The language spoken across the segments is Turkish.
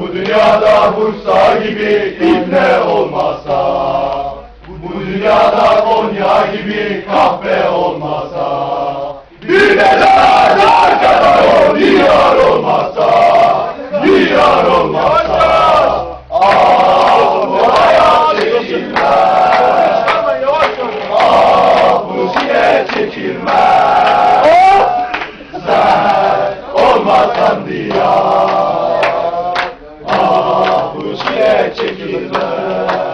Bu dünyada Bursa gibi ibne olmasa Bu dünyada Konya gibi kahve olmasa Bir de dar kadar o diyar olmasa Diyar olmasa Ah bu hayat çekilmez Ah bu çile çekilmez Sen olmasan diyar Ah bu çile çekilmez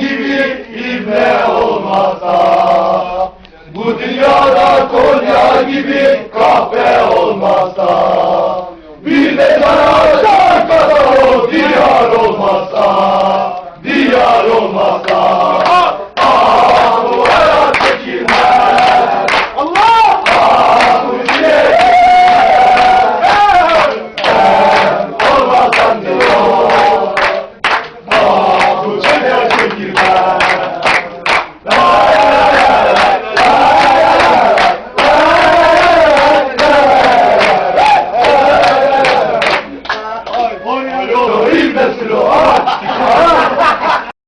gibi ibne olmasa Best Girl.